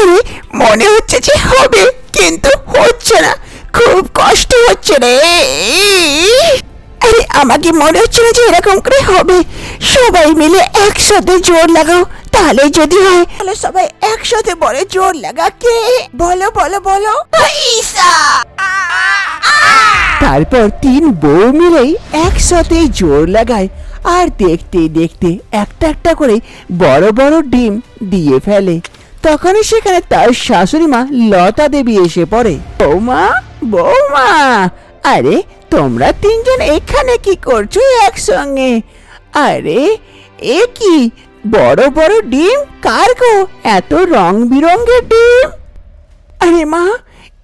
আরে মনে হচ্ছে যে হবে, কিন্তু হচ্ছে না। খুব কষ্ট হচ্ছে রে। আরে, আমাকে মনে হচ্ছে না যে এরকম করে হবে। সবাই মিলে একসাথে জোর লাগাও, তাহলে যদি হয়। তাহলে সবাই একসাথে বলে জোর লাগা কে? বলো বলো বলো। ঈশা তারপর তিন বউ মিলেই একসাথে জোর লাগায়, আর দেখতে দেখতে একটা একটা করে বড় বড় ডিম দিয়ে ফেলে। তখনই সেখানে তার শাশুড়ি মা লতা দেবী এসে পড়ে। বৌমা বৌমা, আরে, তোমরা তিনজন এখানে কি করছ একসঙ্গে? আরে, এ কি, বড় বড় ডিম? কার গো, এত রং বিরঙ্গের ডিম? আরে মা,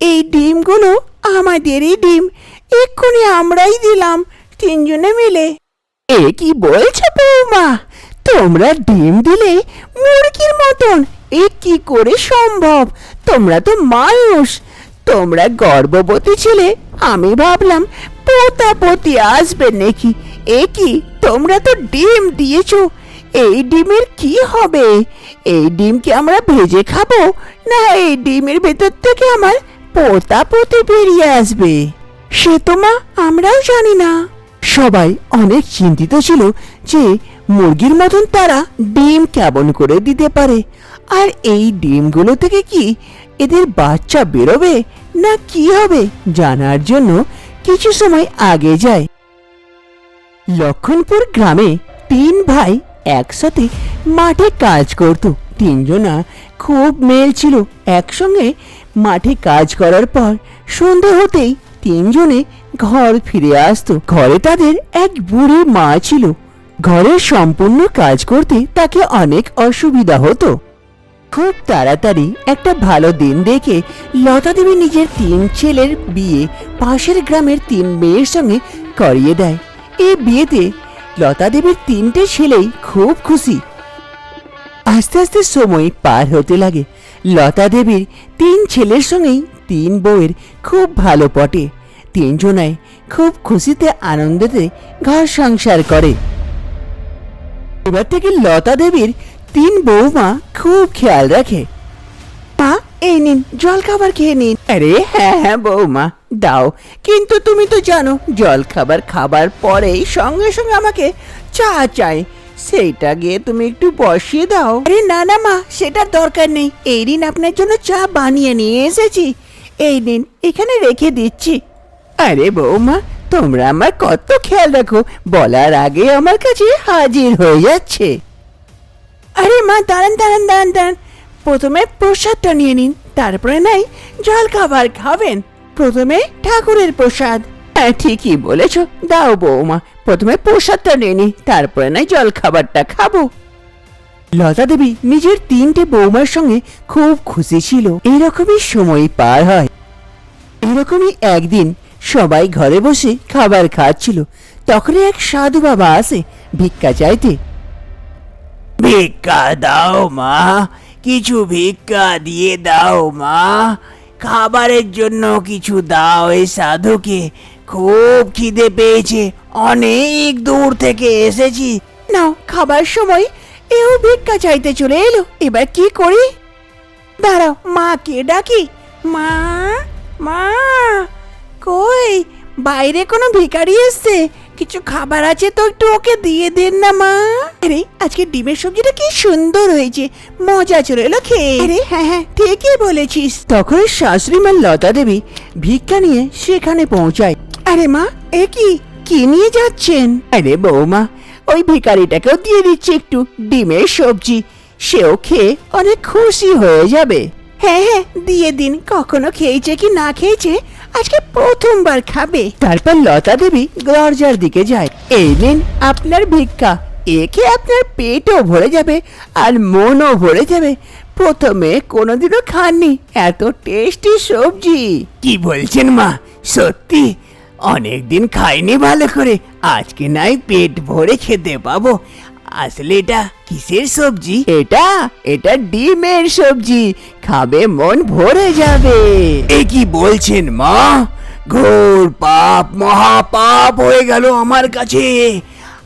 এই ডিমগুলো আমাদেরই ডিম। এক্ষুনি আমরাই দিলাম তিনজনে মিলে। এ কি বলছো বৌমা? তোমরা ডিম দিলে মুরগির মতন এ কি করে সম্ভব? তোমরা তো মানুষ। তোমরা গর্ভবতী ছিলে, আমি ভাবলাম পোতাপতি আসবে নাকি? এ কি, তোমরা তো ডিম দিয়েছ। এই ডিমের কি হবে? এই ডিমকে আমরা ভেজে খাব? না, এই ডিমের ভেতর থেকে আমার পোতা পোতে বেরিয়ে আসবে। সে তো মা, আমরাও জানি না। সবাই অনেক চিন্তিত ছিল যে মুরগির মতন তারা ডিম কেমন করে দিতে পারে? আর এই ডিমগুলো থেকে কি এদের বাচ্চা বেরোবে? না কি হবে? জানার জন্য কিছু সময় আগে যায়। লক্ষণপুর গ্রামে তিন ভাই একসাথে মাঠে কাজ করত। তিনজনা খুব মেল ছিল। একসঙ্গে মাঠে কাজ করার পর সন্ধে হতেই তিনজনে ঘর ফিরে আসতো। ঘরে তাদের এক বুড়ি মা ছিল। ঘরের সম্পূর্ণ কাজ করতে তাকে অনেক অসুবিধা হতো। খুব তাড়াতাড়ি একটা ভালো দিন দেখে লতা দেবী নিজের তিন ছেলের বিয়ে পাশের গ্রামের তিন মেয়ের সঙ্গে করিয়ে দেয়। এই বিয়েতে লতা দেবীর তিনটে ছেলেই খুব খুশি। আস্তে আস্তে সময় পার হতে লাগে। লতা দেবীর তিন ছেলের সঙ্গেই তিন বউয়ের খুব ভালো পটে। তিনজনায় খুব খুশিতে, আনন্দেতে ঘর সংসার করে। এবার থেকে লতা দেবীর তিন বৌমা খুব খেয়াল রাখে। মা, এই নিন, জল খাবার খেয়ে নিন। আরে হ্যাঁ হ্যাঁ বৌমা, দাও। কিন্তু তুমি তো জানো, জল খাবার খাবার পরেই সঙ্গে সঙ্গে আমাকে চা চাই। সেইটা গিয়ে তুমি একটু বসিয়ে দাও। আরে না না মা, সেটার দরকার নেই। এই দিন আপনার জন্য চা বানিয়ে নিয়ে এসেছি। এই দিন এখানে রেখে দিচ্ছি। আরে বৌমা তোমরা আমার কত খেয়াল রাখো, বলার আগে আমার কাছে হাজির হয়ে যাচ্ছে। আরে মা, দাঁড়ান দাঁড়ান দাঁড়ান দাঁড়ান। প্রথমে প্রসাদটা নিয়ে নিন, তারপরে নাই, জল খাবার খাবেন। প্রথমে ঠাকুরের প্রসাদ। হ্যাঁ ঠিকই বলেছ। দাও বৌমা, প্রথমে প্রসাদটা নিয়ে নি তারপরে নাই জল খাবারটা খাব। লতা দেবী নিজের তিনটে বৌমার সঙ্গে খুব খুশি ছিল। এরকমই সময় পার হয়। এরকমই একদিন সবাই ঘরে বসে খাবার খাচ্ছিল। তখনই এক সাধু বাবা আসে ভিক্ষা চাইতে। ভিক্ষা দাও মা। কিছু ভিক্ষা দিয়ে দাও মা। খাবারের জন্য কিছু দাও। এই সাধুকে খুব খিদে পেয়েছে। অনেক দূর থেকে এসেছি। নাও খাবার সময় এও ভিক্ষা চাইতে চলে এলো। এবার কি করি? দাঁড়াও মাকে ডাকি। মা মা। কই? বাইরে কোনো ভিখারি এসছে? কিছু খাবার আছে তো একটু ওকে দিয়ে দেন না মা। আরে আজকে ডিমের সবজিটা কি সুন্দর হয়েছে। মজা চলে এলো খেয়ে। আরে হ্যাঁ হ্যাঁ ঠিকই বলেছিস। তখন শাশুড়ি মা লতা দেবী ভিক্ষা নিয়ে সেখানে পৌঁছায়। আরে মা এ কি? কি নিয়ে যাচ্ছেন? আরে বৌমা ওই ভিখারিটাকেও দিয়ে দিচ্ছি একটু ডিমের সবজি। সেও খেয়ে অনেক খুশি হয়ে যাবে। হ্যাঁ হ্যাঁ দিয়ে দিন। কখনো খেয়েছে কি না খেয়েছে? আজকে প্রথমবার খাবে। তারপর লতা দেবী দরজার দিকে যায়। এই নিন আপনার ভিক্ষা। একে আপনার পেটও ভরে যাবে আর মনও ভরে যাবে। প্রথমে কোনোদিনও খাননি। এত টেস্টি সবজি। কি বলছেন মা? সত্যি? অনেকদিন খাইনি ভালো করে। আজকে নাই পেট ভরে খেতে পাবো। আসলে এটা কিসের সবজি? এটা এটা ডিমের সবজি। খাবে মন ভরে যাবে। এ কি বলছেন মা? ঘোর পাপ মহাপাপ হয়ে গেল আমার কাছে।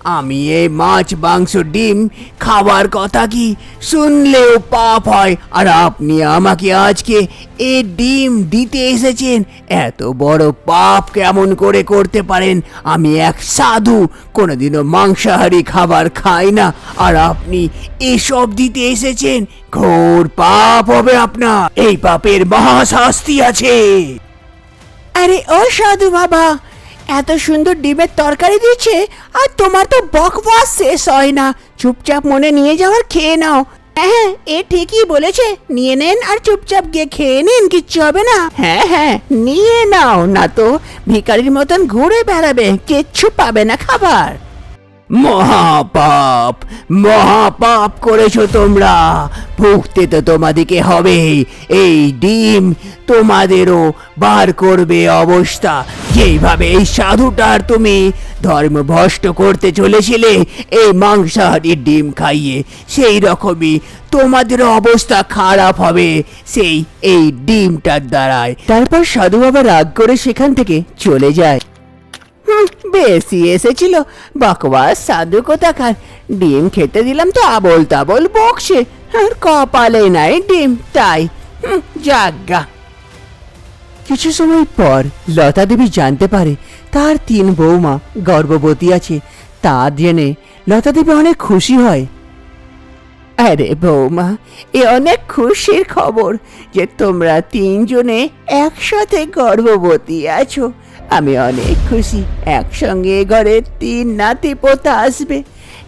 আমি এই মাছ, মাংস, ডিম খাবার কথা কি শুনলেও পাপ হয়? আর আপনি আমাকে আজকে এ ডিম দিতে এসেছেন। এত বড় পাপ কেমন করে করতে পারেন? আমি এক সাধু, কোনোদিনও মাংসাহারি খাবার খাই না। আর আপনি এসব দিতে এসেছেন? ঘোর পাপ হবে আপনার। এই পাপের মহাশাস্তি আছে। আরে, ও সাধু বাবা এত সুন্দর ডিমের তরকারি দিচ্ছে আর তোমার তো বকবাস শেষ হয় না। চুপচাপ মনে নিয়ে যাওয়ার খেয়ে নাও। হ্যাঁ এ ঠিকই বলেছে। নিয়ে নেন আর চুপচাপ গিয়ে খেয়ে নিন, কিচ্ছু হবে না। হ্যাঁ হ্যাঁ নিয়ে নাও, না তো ভিকারির মতন ঘুরে বেড়াবে, কিচ্ছু পাবে না খাবার। মহাপাপ মহাপাপ করেছ তোমরা। ভুগতে তো তোমাদেরকে হবে। এই ডিম তোমাদেরও বার করবে অবস্থা। যেইভাবে এই সাধুটার তুমি ধর্মভ্রষ্ট করতে চলেছিলে, এই মাংসাহারি ডিম খাইয়ে সেই রকমই তোমাদের অবস্থা খারাপ হবে সেই, এই ডিমটার দ্বারায়। তারপর সাধু বাবা রাগ করে সেখান থেকে চলে যায়। বেশি এসেছিল বকবাস সাধু কোথাকার ডিম খেতে দিলাম তো আবল তাবল বকছে। আর কপালে নাই ডিম, তাই। যাজ্ঞা কিছু সময় পর লতা দেবী জানতে পারে তার তিন বৌমা গর্ভবতী আছে। তা জেনে লতা দেবী অনেক খুশি হয়। আরে বৌমা, এ অনেক খুশির খবর যে তোমরা তিনজনে একসাথে গর্ভবতী আছো। আমি অনেক খুশি। একসঙ্গে ঘরের তিন নাতি পোতা আসবে।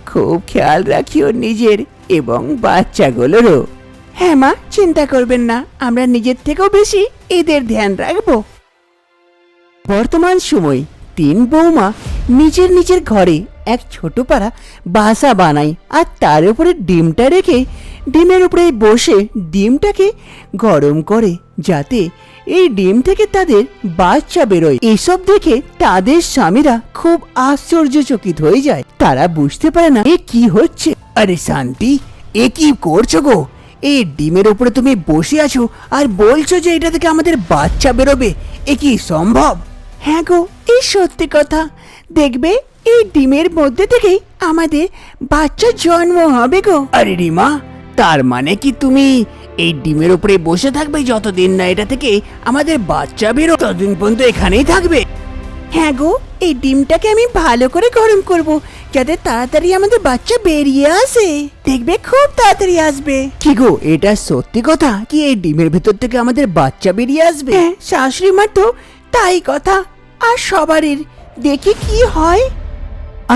খুব খেয়াল রাখিও নিজের এবং বাচ্চাগুলোরও। হ্যাঁ মা, চিন্তা করবেন না, আমরা নিজের থেকেও বেশি এদের ধ্যান রাখব। বর্তমান সময় তিন বৌমা নিজের নিজের ঘরে এক ছোট পাড়া বাসা বানায় আর তার উপরে ডিমটা রেখে ডিমের উপরে বসে ডিমটাকে গরম করে যাতে এই ডিম থেকে তাদের বাচ্চা বেরোয়। এসব দেখে তাদের স্বামীরা খুব আশ্চর্যচকিত হয়ে যায়। তারা বুঝতে পারে না, এ কি হচ্ছে? আরে শান্তি, এ কি করছ গো? এই ডিমের উপরে তুমি বসে আছো আর বলছো যে এটা থেকে আমাদের বাচ্চা বেরোবে। এ কি সম্ভব? হ্যাঁ গো এই সত্যি কথা। দেখবে, এই ডিমের মধ্যে থেকেই আমাদের বাচ্চার জন্ম হবে গো। আরে রিমা, তার মানে কি তুমি এই ডিমের উপরে বসে থাকবে যতদিন না এটা থেকে আমাদের বাচ্চা বেরো ততদিন পর্যন্ত এখানেই থাকবে। হ্যাঁ গো এই ডিমটাকে আমি ভালো করে গরম করব যাতে তাড়াতাড়ি আমাদের বাচ্চা বেরিয়ে আসে। দেখবে খুব তাড়াতাড়ি আসবে। কি গো এটা সত্যি কথা? কি এই ডিমের ভেতর থেকে আমাদের বাচ্চা বেরিয়ে আসবে? হ্যাঁ শাশুড়ি মার তো তাই কথা আর সবারই দেখি কি হয়।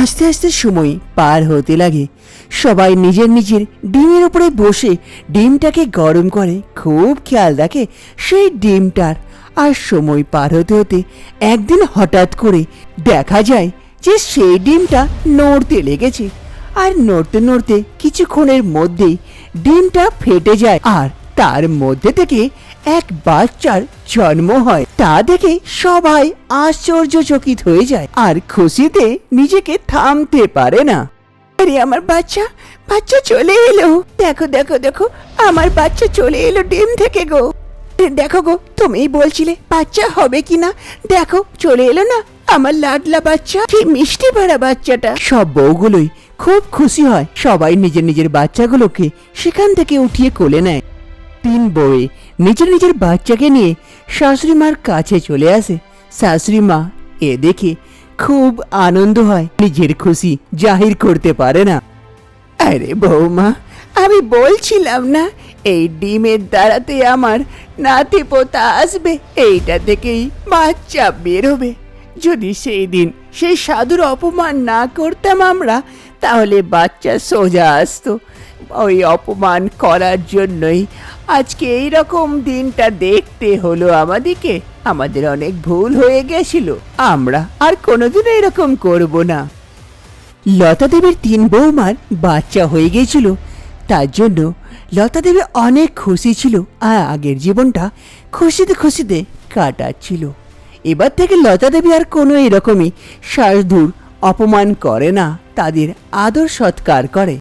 আস্তে আস্তে সময় পার হতে লাগে। সবাই নিজের নিজের ডিমের উপরে বসে ডিমটাকে গরম করে, খুব খেয়াল রাখে সেই ডিমটার। আর সময় পার হতে হতে একদিন হঠাৎ করে দেখা যায় যে সেই ডিমটা নড়তে লেগেছে। আর নড়তে নড়তে কিছুক্ষণের মধ্যেই ডিমটা ফেটে যায়। আর তার মধ্যে থেকে এক বাচ্চার জন্ম হয়, তা দেখে সবাই আশ্চর্যচকিত হয়ে যায় আর খুশিতে নিজেকে থামতে পারে না। আরে আমার বাচ্চা বাচ্চা চলে এলো। দেখো দেখো দেখো, আমার বাচ্চা চলে এলো ডিম থেকে গো। দেখো গো তুমি বলছিলে বাচ্চা হবে কিনা। দেখো, চলে এলো না আমার লাডলা বাচ্চা। কি মিষ্টি ভরা বাচ্চাটা। সব বউগুলোই খুব খুশি হয়। সবাই নিজের নিজের বাচ্চাগুলোকে সেখান থেকে উঠিয়ে কোলে নেয়। তিন বউয়ে নিজের নিজের বাচ্চাকে নিয়ে শাশুড়ি মার কাছে চলে আসে। শাশুড়ি মা এ দেখে খুব আনন্দ হয়। নিজের খুশি জাহির করতে পারে না। আরে বৌমা, আমি বলছিলাম না, এই ডিমের দ্বারাতে আমার নাতি পোতা আসবে। এইটা থেকেই বাচ্চা বেরোবে যদি সেই দিন সেই সাধুর অপমান না করতাম আমরা, তাহলে বাচ্চা সোজা আসতো। ওই অপমান করার জন্যই। আজকে এই রকম দিনটা দেখতে হলো আমাদিকে। আমাদের অনেক ভুল হয়ে গেছিল। আমরা আর কোনোদিন এরকম করব না। লতা দেবীর তিন বৌমার বাচ্চা হয়ে গিয়েছিল তার জন্য লতা দেবী অনেক খুশি ছিল আর আগের জীবনটা খুশিতে খুশিতে কাটাচ্ছিল। এবার থেকে লতা দেবী আর কোনো এরকমই সাধুর অপমান করে না। তাদের আদর সৎকার করে।